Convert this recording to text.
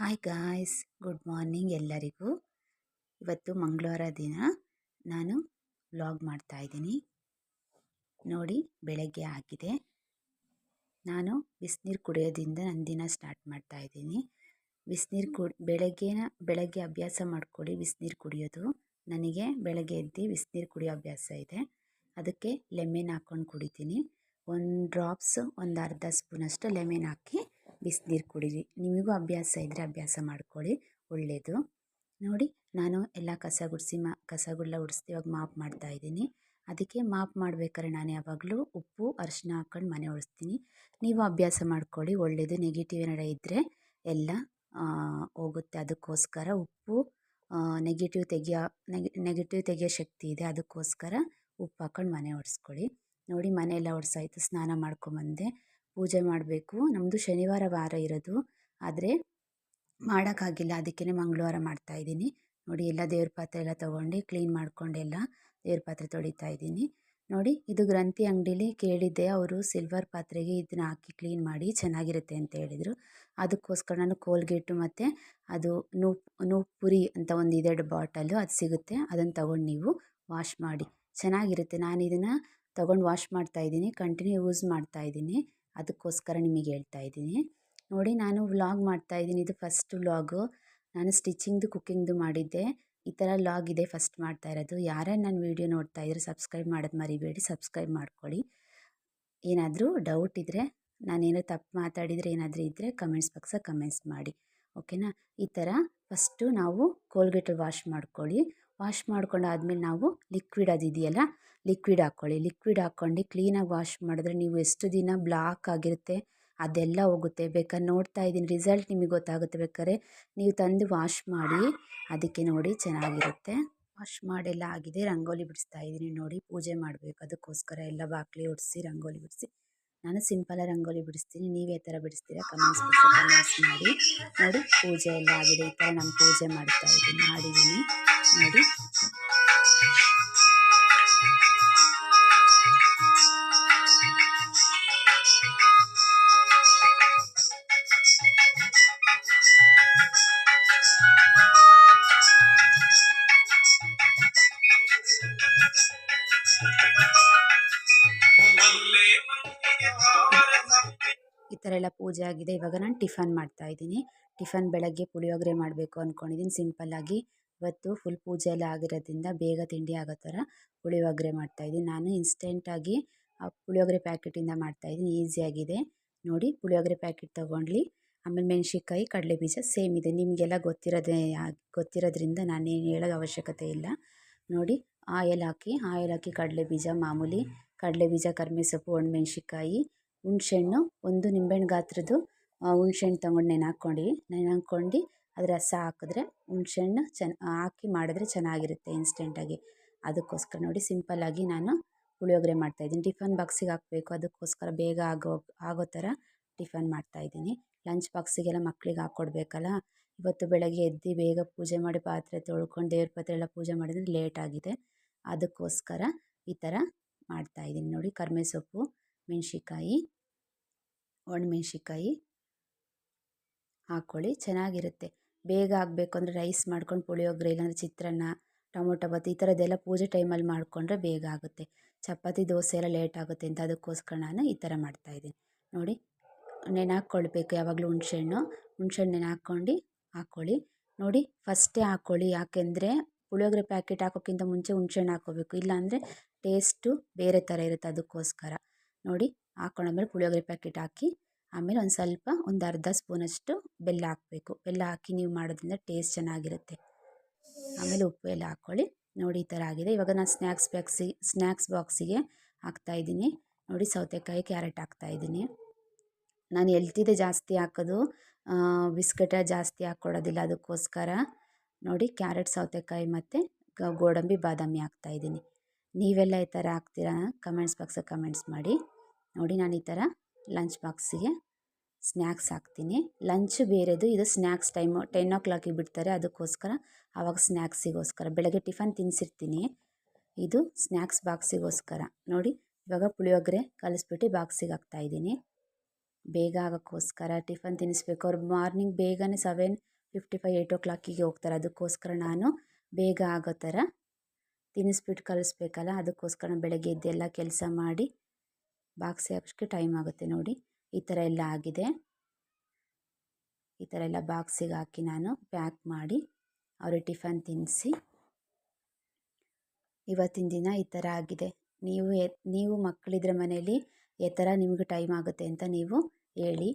Hi guys good morning ಎಲ್ಲರಿಗೂ. ಇವತ್ತು ಮಂಗಳವಾರ ದಿನ ನಾನು ವ್ಲಾಗ್ ಮಾಡ್ತಾಯಿದ್ದೀನಿ ನೋಡಿ, ಬೆಳಗ್ಗೆ ಆಗಿದೆ. ನಾನು ಬಿಸಿನೀರು ಕುಡಿಯೋದ್ರಿಂದ ನನ್ನ ದಿನ ಸ್ಟಾರ್ಟ್ ಮಾಡ್ತಾ ಇದ್ದೀನಿ. ಬಿಸಿನೀರು ಕುಡಿ ಬೆಳಗ್ಗೆನ, ಬೆಳಗ್ಗೆ ಅಭ್ಯಾಸ ಮಾಡ್ಕೊಳ್ಳಿ, ಬಿಸಿನೀರು ಕುಡಿಯೋದು. ನನಗೆ ಬೆಳಗ್ಗೆ ಎದ್ದು ಬಿಸಿನೀರು ಕುಡಿಯೋ ಅಭ್ಯಾಸ ಇದೆ. ಅದಕ್ಕೆ ಲೆಮೆನ್ ಹಾಕ್ಕೊಂಡು ಕುಡಿತೀನಿ. ಒಂದು ಡ್ರಾಪ್ಸ್ ಒಂದು ಅರ್ಧ ಸ್ಪೂನಷ್ಟು ಲೆಮೆನ್ ಹಾಕಿ ಬಿಸಿನೀರು ಕುಡೀರಿ. ನಿಮಗೂ ಅಭ್ಯಾಸ ಇದ್ದರೆ ಅಭ್ಯಾಸ ಮಾಡ್ಕೊಳ್ಳಿ. ಒಳ್ಳೆಯದು ನೋಡಿ, ನಾನು ಎಲ್ಲ ಕಸ ಗುಡಿಸಿ ಮಾ ಕಸಗಳೆಲ್ಲ ಗುಡಿಸಿ ಇವಾಗ ಮಾಪ್ ಮಾಡ್ತಾಯಿದ್ದೀನಿ ಅದಕ್ಕೆ ಮಾಪ್ ಮಾಡ್ಬೇಕಾದ್ರೆ ನಾನು ಯಾವಾಗಲೂ ಉಪ್ಪು, ಅರಿಶಿನ ಹಾಕ್ಕೊಂಡು ಮನೆ ಒರೆಸ್ತೀನಿ ನೀವು ಅಭ್ಯಾಸ ಮಾಡ್ಕೊಳ್ಳಿ. ಒಳ್ಳೆಯದು ನೆಗೆಟಿವ್ ಏನಾರ ಇದ್ದರೆ ಎಲ್ಲ ಹೋಗುತ್ತೆ. ಅದಕ್ಕೋಸ್ಕರ ಉಪ್ಪು ನೆಗೆಟಿವ್ ತೆಗಿಯೋ ನೆಗೆಟಿವ್ ತೆಗಿಯೋ ಶಕ್ತಿ ಇದೆ. ಅದಕ್ಕೋಸ್ಕರ ಉಪ್ಪು ಹಾಕ್ಕೊಂಡು ಮನೆ ಒರೆಸ್ಕೊಳ್ಳಿ ನೋಡಿ ಮನೆ ಎಲ್ಲ ಸ್ನಾನ ಮಾಡ್ಕೊಂಬಂದೆ. ಪೂಜೆ ಮಾಡಬೇಕು. ನಮ್ಮದು ಶನಿವಾರ ವಾರ ಇರೋದು. ಆದರೆ ಮಾಡೋಕ್ಕಾಗಿಲ್ಲ. ಅದಕ್ಕೇ ಮಂಗಳವಾರ ಮಾಡ್ತಾ ಇದ್ದೀನಿ. ನೋಡಿ, ಎಲ್ಲ ದೇವ್ರ ಪಾತ್ರೆ ಎಲ್ಲ ತೊಗೊಂಡು ಕ್ಲೀನ್ ಮಾಡಿಕೊಂಡೆಲ್ಲ ದೇವ್ರ ಪಾತ್ರೆ ತೊಳಿತಾ ಇದ್ದೀನಿ. ನೋಡಿ, ಇದು ಗ್ರಂಥಿ ಅಂಗಡೀಲಿ ಕೇಳಿದ್ದೆ. ಅವರು ಸಿಲ್ವರ್ ಪಾತ್ರೆಗೆ ಇದನ್ನ ಹಾಕಿ ಕ್ಲೀನ್ ಮಾಡಿ ಚೆನ್ನಾಗಿರುತ್ತೆ ಅಂತ ಹೇಳಿದರು. ಅದಕ್ಕೋಸ್ಕರ ನಾನು ಕೋಲ್ಗೇಟು ಮತ್ತು ಅದು ನೂಪ್ ನೂಪುರಿ ಅಂತ ಒಂದು ಇದೆರಡು ಬಾಟಲು ಅದು ಸಿಗುತ್ತೆ. ಅದನ್ನು ತಗೊಂಡು ನೀವು ವಾಶ್ ಮಾಡಿ. ಚೆನ್ನಾಗಿರುತ್ತೆ. ನಾನು ಇದನ್ನು ತೊಗೊಂಡು ವಾಶ್ ಮಾಡ್ತಾ ಇದ್ದೀನಿ. ಕಂಟಿನ್ಯೂ ಯೂಸ್ ಮಾಡ್ತಾಯಿದ್ದೀನಿ ಅದಕ್ಕೋಸ್ಕರ ನಿಮಗೆ ಹೇಳ್ತಾ ಇದ್ದೀನಿ. ನೋಡಿ, ನಾನು ವ್ಲಾಗ್ ಮಾಡ್ತಾ ಇದ್ದೀನಿ. ಇದು ಫಸ್ಟ್ ವ್ಲಾಗು. ನಾನು ಸ್ಟಿಚಿಂಗ್ದು, ಕುಕ್ಕಿಂಗ್ದು ಮಾಡಿದ್ದೆ. ಈ ಥರ ವ್ಲಾಗ್ ಇದೆ ಫಸ್ಟ್ ಮಾಡ್ತಾ ಇರೋದು. ಯಾರೇ ನನ್ನ ವೀಡಿಯೋ ನೋಡ್ತಾ ಇದ್ರೆ ಸಬ್ಸ್ಕ್ರೈಬ್ ಮಾಡೋದು ಮರಿಬೇಡಿ. ಸಬ್ಸ್ಕ್ರೈಬ್ ಮಾಡ್ಕೊಳ್ಳಿ. ಏನಾದರೂ ಡೌಟ್ ಇದ್ದರೆ ನಾನೇನೋ ತಪ್ಪು ಮಾತಾಡಿದರೆ ಏನಾದರೂ ಇದ್ದರೆ ಕಮೆಂಟ್ಸ್ ಬಾಕ್ಸ ಕಮೆಂಟ್ಸ್ ಮಾಡಿ. ಓಕೆನಾ ಈ ಥರ ಫಸ್ಟು ನಾವು ಕೋಲ್ಗೇಟಲ್ಲಿ ವಾಶ್ ಮಾಡ್ಕೊಳ್ಳಿ. ವಾಶ್ ಮಾಡ್ಕೊಂಡಾದ್ಮೇಲೆ ನಾವು ಲಿಕ್ವಿಡ್ ಅದಿದೆಯಲ್ಲ ಲಿಕ್ವಿಡ್ ಹಾಕ್ಕೊಳ್ಳಿ. ಲಿಕ್ವಿಡ್ ಹಾಕ್ಕೊಂಡು ಕ್ಲೀನಾಗಿ ವಾಶ್ ಮಾಡಿದ್ರೆ ನೀವು ಎಷ್ಟು ದಿನ ಬ್ಲಾಕ್ ಆಗಿರುತ್ತೆ, ಅದೆಲ್ಲ ಹೋಗುತ್ತೆ. ಬೇಕಾದ್ರೆ ನೋಡ್ತಾ ಇದ್ದೀನಿ, ರಿಸಲ್ಟ್ ನಿಮಗೆ ಗೊತ್ತಾಗುತ್ತೆ ಬೇಕಾದ್ರೆ. ನೀವು ತಂದು ವಾಶ್ ಮಾಡಿ, ಅದಕ್ಕೆ ನೋಡಿ ಚೆನ್ನಾಗಿರುತ್ತೆ. ವಾಶ್ ಮಾಡೆಲ್ಲ ಆಗಿದೆ, ರಂಗೋಲಿ ಬಿಡಿಸ್ತಾ ಇದ್ದೀನಿ ನೋಡಿ. ಪೂಜೆ ಮಾಡಬೇಕು, ಅದಕ್ಕೋಸ್ಕರ ಎಲ್ಲ ಬಾಕ್ಲಿ ಒಡಿಸಿ, ರಂಗೋಲಿ ಬಿಡಿಸಿ. ನಾನು ಸಿಂಪಲ್ ರಂಗೋಲಿ ಬಿಡಿಸ್ತೀನಿ, ನೀವು ಯಾವ ಥರ ಬಿಡಿಸ್ತೀರಾ? ಕಮೆಂಟ್ಸ್ ಕಮೆಂಟ್ಸ್ ಮಾಡಿ. ನೋಡಿ, ಪೂಜೆ ಎಲ್ಲ ಆಗಿದೆ. ಈ ಥರ ನಾನು ಪೂಜೆ ಮಾಡ್ತಾ ಇದ್ದೀನಿ, ಮಾಡಿದ್ದೀನಿ. ನೋಡಿ. ಥರ ಎಲ್ಲ ಪೂಜೆ ಆಗಿದೆ. ಇವಾಗ ನಾನು ಟಿಫನ್ ಮಾಡ್ತಾ ಇದ್ದೀನಿ. ಟಿಫನ್ ಬೆಳಗ್ಗೆ ಪುಳಿಯೋಗರೆ ಮಾಡಬೇಕು ಅಂದ್ಕೊಂಡಿದ್ದೀನಿ ಸಿಂಪಲ್ಲಾಗಿ ಇವತ್ತು ಫುಲ್ ಪೂಜೆ ಎಲ್ಲ ಆಗಿರೋದ್ರಿಂದ ಬೇಗ ತಿಂಡಿ ಆಗೋ ಥರ ಪುಳಿಯೋಗರೆ ಮಾಡ್ತಾಯಿದ್ದೀನಿ ನಾನು ಇನ್ಸ್ಟೆಂಟಾಗಿ ಪುಳಿಯೋಗರೆ ಪ್ಯಾಕೆಟಿಂದ ಮಾಡ್ತಾಯಿದ್ದೀನಿ ಈಸಿಯಾಗಿದೆ ನೋಡಿ ಪುಳಿಯೋಗರೆ ಪ್ಯಾಕೆಟ್ ತೊಗೊಂಡ್ಲಿ. ಆಮೇಲೆ ಮೆಣಸಿನ್ಕಾಯಿ, ಕಡಲೆ ಬೀಜ ಸೇಮ್ ಇದೆ. ನಿಮಗೆಲ್ಲ ಗೊತ್ತಿರೋದೇ ಗೊತ್ತಿರೋದ್ರಿಂದ ನಾನೇನು ಹೇಳೋ ಅವಶ್ಯಕತೆ ಇಲ್ಲ. ನೋಡಿ ಆಯಲ್ ಹಾಕಿ ಆಯಲ್ ಹಾಕಿ ಕಡಲೆ ಬೀಜ ಮಾಮೂಲಿ. ಕಡಲೆ ಬೀಜ ಕರ್ಮೆ ಸೊಪ್ಪು ಒಣಮೆಣ್ಸಿನ್ಕಾಯಿ ಹುಣ್ಸೆಹಣ್ಣು, ಒಂದು ನಿಂಬೆಹಣ್ಣು ಗಾತ್ರದ್ದು ಹುಣ್ಸೆಹಣ್ಣು ತೊಗೊಂಡು ನೆನೆ ಹಾಕ್ಕೊಂಡು. ನೆನೆ ಹಾಕ್ಕೊಂಡು ಅದರ ರಸ ಹಾಕಿದ್ರೆ ಹುಣ್ಸೆಹಣ್ಣು ಚೆನ್ನ ಹಾಕಿ ಮಾಡಿದ್ರೆ ಚೆನ್ನಾಗಿರುತ್ತೆ ಇನ್ಸ್ಟೆಂಟಾಗಿ ಅದಕ್ಕೋಸ್ಕರ ನೋಡಿ ಸಿಂಪಲ್ಲಾಗಿ ನಾನು ಪುಳಿಯೋಗರೆ ಮಾಡ್ತಾಯಿದ್ದೀನಿ ಟಿಫನ್ ಬಾಕ್ಸಿಗೆ ಹಾಕಬೇಕು. ಅದಕ್ಕೋಸ್ಕರ ಬೇಗ ಆಗೋ ಆಗೋ ಥರ ಟಿಫನ್ ಮಾಡ್ತಾಯಿದ್ದೀನಿ ಲಂಚ್ ಬಾಕ್ಸಿಗೆಲ್ಲ ಮಕ್ಕಳಿಗೆ ಹಾಕ್ಕೊಡ್ಬೇಕಲ್ಲ ಇವತ್ತು ಬೆಳಗ್ಗೆ ಎದ್ದು ಬೇಗ ಪೂಜೆ ಮಾಡಿ ಪಾತ್ರೆ ತೊಳ್ಕೊಂಡು ದೇವ್ರ ಪಾತ್ರೆ ಎಲ್ಲ ಪೂಜೆ ಮಾಡಿದ್ರೆ ಲೇಟ್ ಆಗಿದೆ. ಅದಕ್ಕೋಸ್ಕರ ಈ ಥರ ಮಾಡ್ತಾಯಿದ್ದೀನಿ ನೋಡಿ ಕರ್ಮೆ ಸೊಪ್ಪು. ಮೆಣ್ಸಿನ್ಕಾಯಿ, ಒಣಮೆಣ್ಸಿನ್ಕಾಯಿ ಹಾಕ್ಕೊಳ್ಳಿ, ಚೆನ್ನಾಗಿರುತ್ತೆ. ಬೇಗ ಆಗಬೇಕು ಅಂದರೆ ರೈಸ್ ಮಾಡ್ಕೊಂಡು ಪುಳಿಯೋಗರೆ ಇಲ್ಲಾಂದರೆ ಚಿತ್ರಾನ್ನ, ಟೊಮೊಟೊ ಬಾತ್ ಈ ಥರದ್ದೆಲ್ಲ ಪೂಜೆ ಟೈಮಲ್ಲಿ ಮಾಡಿಕೊಂಡ್ರೆ ಬೇಗ ಆಗುತ್ತೆ. ಚಪಾತಿ, ದೋಸೆ ಎಲ್ಲ ಲೇಟ್ ಆಗುತ್ತೆ ಅಂತ ಅದಕ್ಕೋಸ್ಕರ ನಾನು ಈ ಥರ ಮಾಡ್ತಾಯಿದ್ದೀನಿ ನೋಡಿ, ನೆನೆ ಯಾವಾಗಲೂ ಹುಣ್ಸೆಹಣ್ಣು. ಹುಣ್ಸೆಹಣ್ಣು ನೆನೆ ಹಾಕ್ಕೊಂಡು ಹಾಕ್ಕೊಳ್ಳಿ. ನೋಡಿ ಫಸ್ಟೇ ಹಾಕ್ಕೊಳ್ಳಿ. ಯಾಕೆಂದರೆ ಪುಳಿಯೋಗರೆ ಪ್ಯಾಕೆಟ್ ಹಾಕೋಕ್ಕಿಂತ ಮುಂಚೆ ಹುಣ್ಸೆಹಣ್ಣು ಹಾಕ್ಕೋಬೇಕು ಇಲ್ಲಾಂದರೆ ಟೇಸ್ಟು ಬೇರೆ ಥರ ಇರುತ್ತೆ ಅದಕ್ಕೋಸ್ಕರ. ನೋಡಿ ಹಾಕೊಂಡ ಮೇಲೆ ಪುಳಿಯೋಗರೆ ಪ್ಯಾಕೆಟ್ ಹಾಕಿ, ಆಮೇಲೆ ಒಂದು ಸ್ವಲ್ಪ ಒಂದು ಅರ್ಧ ಸ್ಪೂನಷ್ಟು ಬೆಲ್ಲ ಹಾಕಬೇಕು. ಬೆಲ್ಲ ಹಾಕಿ ನೀವು ಮಾಡೋದ್ರಿಂದ ಟೇಸ್ಟ್ ಚೆನ್ನಾಗಿರುತ್ತೆ. ಆಮೇಲೆ ಉಪ್ಪು ಎಲ್ಲ ಹಾಕ್ಕೊಳ್ಳಿ. ನೋಡಿ ಈ ಥರ ಆಗಿದೆ. ಇವಾಗ ನಾನು ಸ್ನ್ಯಾಕ್ಸ್ ಬ್ಯಾಕ್ಸಿ ಸ್ನ್ಯಾಕ್ಸ್ ಬಾಕ್ಸಿಗೆ ಹಾಕ್ತಾಯಿದ್ದೀನಿ ನೋಡಿ ಸೌತೆಕಾಯಿ ಕ್ಯಾರೆಟ್ ಹಾಕ್ತಾಯಿದ್ದೀನಿ ನಾನು ಎಲ್ತಿದೆ ಜಾಸ್ತಿ ಹಾಕೋದು. ಬಿಸ್ಕೆಟ ಜಾಸ್ತಿ ಹಾಕ್ಕೊಡೋದಿಲ್ಲ ಅದಕ್ಕೋಸ್ಕರ. ನೋಡಿ ಕ್ಯಾರೆಟ್, ಸೌತೆಕಾಯಿ ಮತ್ತು ಗೋಡಂಬಿ, ಬಾದಾಮಿ ಹಾಕ್ತಾಯಿದ್ದೀನಿ ನೀವೆಲ್ಲ ಈ ಥರ ಹಾಕ್ತೀರಾ? ಕಮೆಂಟ್ಸ್ ಬಾಕ್ಸಿಗೆ ಕಮೆಂಟ್ಸ್ ಮಾಡಿ. ನೋಡಿ ನಾನು ಈ ಥರ ಲಂಚ್ ಬಾಕ್ಸಿಗೆ ಸ್ನ್ಯಾಕ್ಸ್ ಹಾಕ್ತೀನಿ. ಲಂಚ್ ಬೇರೆದು, ಇದು ಸ್ನ್ಯಾಕ್ಸ್ ಟೈಮು. ಟೆನ್ ಓ ಕ್ಲಾಕಿಗೆ ಬಿಡ್ತಾರೆ, ಅದಕ್ಕೋಸ್ಕರ ಆವಾಗ ಸ್ನ್ಯಾಕ್ಸಿಗೋಸ್ಕರ. ಬೆಳಗ್ಗೆ ಟಿಫನ್ ತಿನ್ನಿಸಿರ್ತೀನಿ ಇದು ಸ್ನ್ಯಾಕ್ಸ್ ಬಾಕ್ಸಿಗೋಸ್ಕರ. ನೋಡಿ, ಇವಾಗ ಪುಳಿಯೋಗರೆ ಕಲಿಸ್ಬಿಟ್ಟು ಬಾಕ್ಸಿಗೆ ಹಾಕ್ತಾಯಿದ್ದೀನಿ ಬೇಗ ಆಗೋಕ್ಕೋಸ್ಕರ ಟಿಫನ್ ತಿನ್ನಿಸ್ಬೇಕು. ಅವ್ರು ಮಾರ್ನಿಂಗ್ ಬೇಗನೆ ಸೆವೆನ್ ಫಿಫ್ಟಿ ಫೈವ್, ಏಯ್ಟ್ ಓ ಕ್ಲಾಕಿಗೆ ಹೋಗ್ತಾರೆ. ಅದಕ್ಕೋಸ್ಕರ ನಾನು ಬೇಗ ಆಗೋ ಥರ ತಿನ್ನಿಸ್ಬಿಟ್ಟು ಕಲಿಸ್ಬೇಕಲ್ಲ, ಅದಕ್ಕೋಸ್ಕರ ಬೆಳಗ್ಗೆ ಎದ್ದೆಲ್ಲ ಕೆಲಸ ಮಾಡಿ ಬಾಕ್ಸ್ ಹಾಕೋಕ್ಕೆ ಟೈಮ್ ಆಗುತ್ತೆ ನೋಡಿ. ಈ ಥರ ಎಲ್ಲ ಆಗಿದೆ. ಈ ಥರ ಎಲ್ಲ ಬಾಕ್ಸಿಗೆ ಹಾಕಿ ನಾನು ಪ್ಯಾಕ್ ಮಾಡಿ ಅವ್ರಿಗೆ ಟಿಫನ್ ತಿನ್ನಿಸಿ. ಇವತ್ತಿನ ದಿನ ಈ ಥರ ಆಗಿದೆ. ನೀವು ನೀವು ಮಕ್ಕಳಿದ್ರೆ ಮನೇಲಿ ಈ ಥರ ನಿಮಗೆ ಟೈಮ್ ಆಗುತ್ತೆ ಅಂತ ನೀವು ಹೇಳಿ.